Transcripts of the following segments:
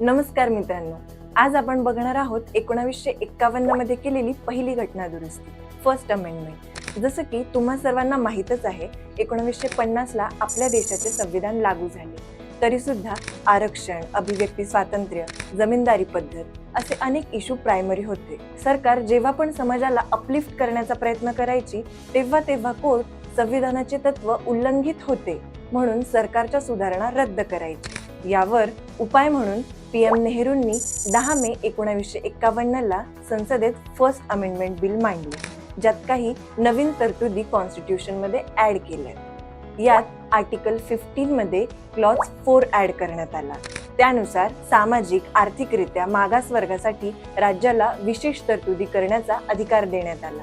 नमस्कार मित्रांनो. आज आपण बघणार आहोत एकोणावीसशे एक्कावन्नमध्ये केलेली पहिली घटना दुरुस्ती फर्स्ट अमेंडमेंट जसं की तुम्हा सर्वांना माहीतच आहे एकोणावीसशे पन्नासला आपल्या देशाचे संविधान लागू झाले. तरी सुद्धा आरक्षण अभिव्यक्ती स्वातंत्र्य जमीनदारी पद्धत असे अनेक इशू प्रायमरी होते. सरकार जेव्हा पण समाजाला अपलिफ्ट करण्याचा प्रयत्न करायची तेव्हा तेव्हा कोर्ट संविधानाचे तत्व उल्लंघित होते म्हणून सरकारच्या सुधारणा रद्द करायची. यावर उपाय म्हणून पी एम नेहरूंनी दहा मे एकोणावीसशे एक्कावन्नला संसदेत फर्स्ट अमेंडमेंट बिल मांडले ज्यात काही नवीन तरतुदी कॉन्स्टिट्यूशनमध्ये ॲड केल्या यात आर्टिकल फिफ्टीनमध्ये क्लॉज फोर ॲड करण्यात आला. त्यानुसार सामाजिक आर्थिकरित्या मागास वर्गासाठी राज्याला विशेष तरतुदी करण्याचा अधिकार देण्यात आला.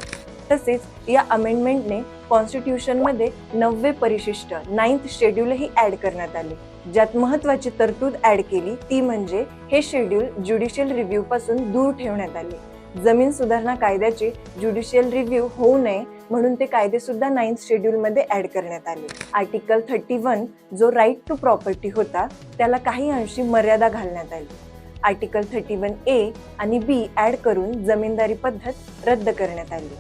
तसेच या अमेंडमेंटने कॉन्स्टिट्यूशनमध्ये नववे परिशिष्ट नाईन्थ शेड्यूलही ऍड करण्यात आले. ज्यात महत्वाची तरतूद ऍड केली ती म्हणजे हे शेड्यूल ज्युडिशियल रिव्ह्यू पासून दूर ठेवण्यात आले. जमीन सुधारणा कायद्याचे ज्युडिशियल रिव्ह्यू होऊ नये म्हणून ते कायदे सुद्धा नाईन्थ शेड्यूल मध्ये ऍड करण्यात आले. आर्टिकल थर्टी वन जो राईट टू प्रॉपर्टी होता त्याला काही अंशी मर्यादा घालण्यात आली. आर्टिकल थर्टी वन ए आणि बी ऍड करून जमीनदारी पद्धत रद्द करण्यात आली.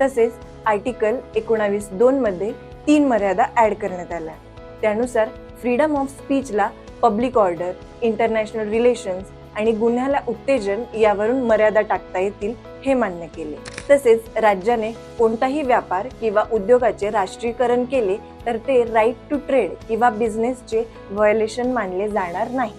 तसेच आर्टिकल एकोणावीस दोन मध्ये तीन मर्यादा ऍड करण्यात आल्या. त्यानुसार फ्रीडम ऑफ स्पीचला पब्लिक ऑर्डर इंटरनॅशनल रिलेशन्स आणि गुन्ह्याला उत्तेजन यावरून मर्यादा टाकता येतील हे मान्य केले. तसेच राज्याने कोणताही व्यापार किंवा उद्योगाचे राष्ट्रीयकरण केले तर ते राईट टू ट्रेड किंवा बिझनेसचे व्हायोलेशन मानले जाणार नाही.